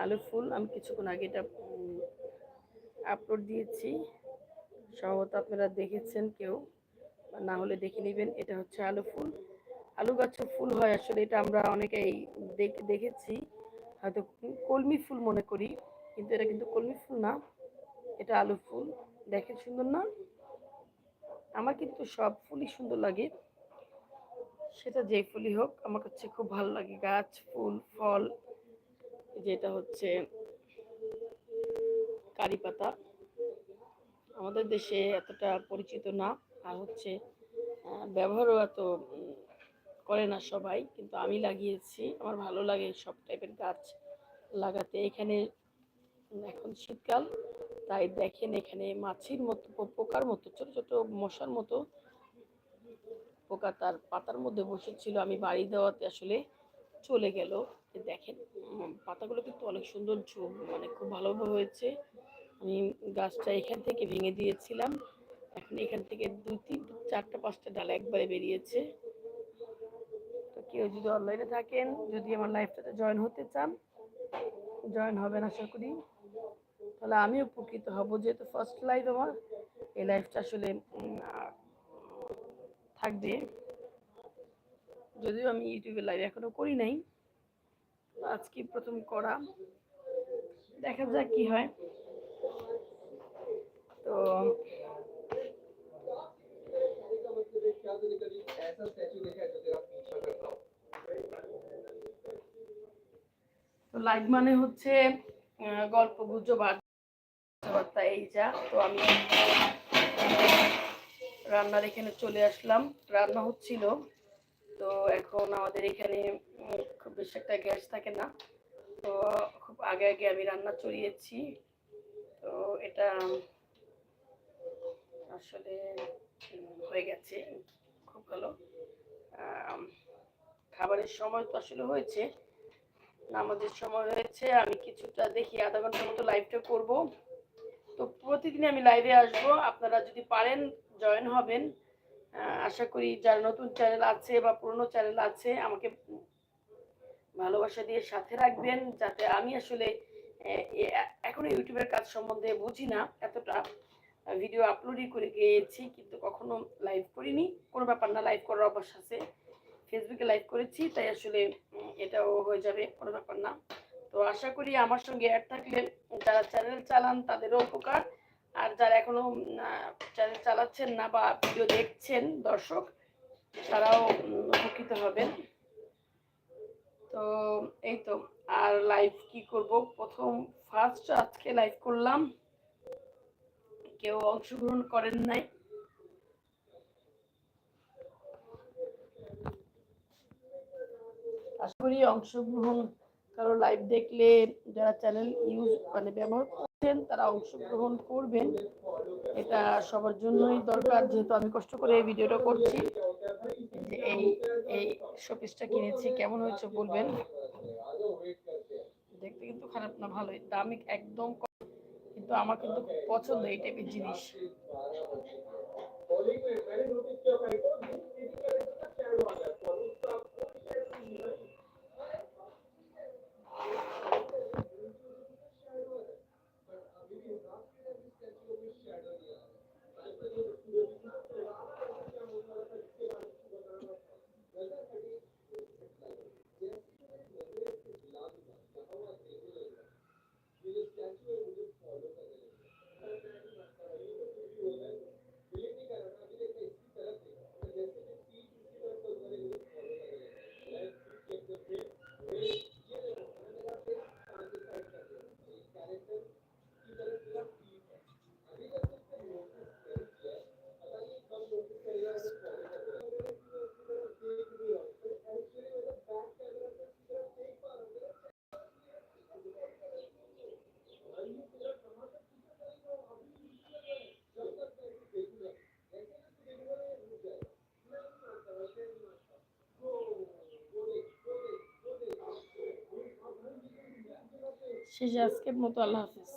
আলু ফুল, আমি কিছুক্ষণ আগে এটা আপলোড দিয়েছি। সম্ভবত আপনারা দেখেছেন কেউ না হলে দেখে নেবেন, এটা হচ্ছে আলু ফুল। আলু গাছে ফুল হয় আসলে, এটা আমরা অনেকেই দেখ- দেখেছি। হয়তো কলমি ফুল মনে করি, কিন্তু এটা কিন্তু কলমি ফুল না, এটা আলু ফুল। দেখেন সুন্দর না? আমার কিন্তু সব ফুলই সুন্দর লাগে। সেটা যে ফুলই হোক, আমার কাছে খুব ভালো লাগে। গাছ, ফুল, ফল যেটা হচ্ছে কারি পাতা। আমাদের দেশে এতটা পরিচিত না, আর হচ্ছে ব্যবহারও এত করে না সবাই, কিন্তু আমি লাগিয়েছি। আমার ভালো লাগে সব টাইপের গাছ লাগাতে। এখানে এখন শীতকাল, তাই দেখেন এখানে মাছির মতো পোকার মতো, ছোট ছোট মশার মতো পোকা তার পাতার মধ্যে বসেছিল। আমি বাড়ি দেওয়াতে আসলে চলে গেল। দেখেন পাতাগুলো কিন্তু অনেক সুন্দর মানে খুব ভালোভাবে হয়েছে। আমি গাছটা এখান থেকে ভেঙে দিয়েছিলাম। এখন এখান থেকে দুই তিন, চারটা, পাঁচটা ডালা একবারে বেরিয়েছে। তো কেউ যদি অনলাইনে থাকেন, যদি আমার লাইফটাতে জয়েন হতে চান জয়েন হবেন আশা করি। তাহলে আমি উপকৃত হব, যেহেতু ফার্স্ট লাইফ আমার। এই লাইফটা আসলে থাকবে। যদিও আমি ইউটিউবে লাইভ এখনও করি নাই। আজকে প্রথম করা। দেখা যাক কি হয়। তো তো লাইভ মানে হচ্ছে গল্প, গুজব এই যা। তো আমি রান্নার এখানে চলে আসলাম। রান্না হচ্ছিল। তো এখন আমাদের এখানে বেশি একটা গ্যাস থাকে না। তো খুব আগে আগে আমি রান্না চড়িয়েছি। তো এটা আসলে হয়ে গেছে। খুব ভালো। খাবারের সময় তো আসলে হয়েছে। নামাজের সময় হয়েছে। আমি কিছুটা দেখি আধা ঘণ্টার মতো লাইভটা করব। তো প্রতিদিন আমি লাইভে আসব। আপনারা যদি পারেন জয়েন হবেন। আশা করি যার নতুন চ্যানেল আছে বা পুরনো চ্যানেল আছে, আমাকে ভালোবাসা দিয়ে সাথে রাখবেন যাতে আমি আসলে এখনও ইউটিউবের কাজ সম্বন্ধে বুঝি না এতটা। ভিডিও আপলোডই করে গিয়েছি কিন্তু কখনো লাইভ করিনি। কোনো ব্যাপার না লাইভ করার অভ্যাস আছে। ফেসবুকে লাইভ করেছি, তাই আসলে এটাও হয়ে যাবে, কোনো ব্যাপার না। তো আশা করি আমার সঙ্গে অ্যাড থাকলে যারা চ্যানেল চালান তাদেরও উপকার। আর যারা এখনও চ্যানেল চালাচ্ছেন না বা ভিডিও দেখছেন দর্শক, তারাও উপকৃত হবেন। তো এই তো, আর লাইভ কি করব? প্রথম ফার্স্ট আজকে লাইভ করলাম। কেউ অংশগ্রহণ করেন নাই। আশা করি অংশগ্রহণ, কারও লাইভ দেখলে যারা চ্যানেল ইউজ মানে ব্যবহার করছেন, তারা অংশগ্রহণ করবেন। এটা সবার জন্যই দরকার, যেহেতু আমি কষ্ট করে এই ভিডিওটা করছি। যে এই এই শোপিসটা কিনেছি কেমন হয়েছে বলবেন? দেখতে কিন্তু খারাপ না ভালোই। দামি একদম কম, কিন্তু আমার কিন্তু পছন্দ এই টাইপের জিনিস। শেষে আজকের মতো আল্লাহ হাফিজ।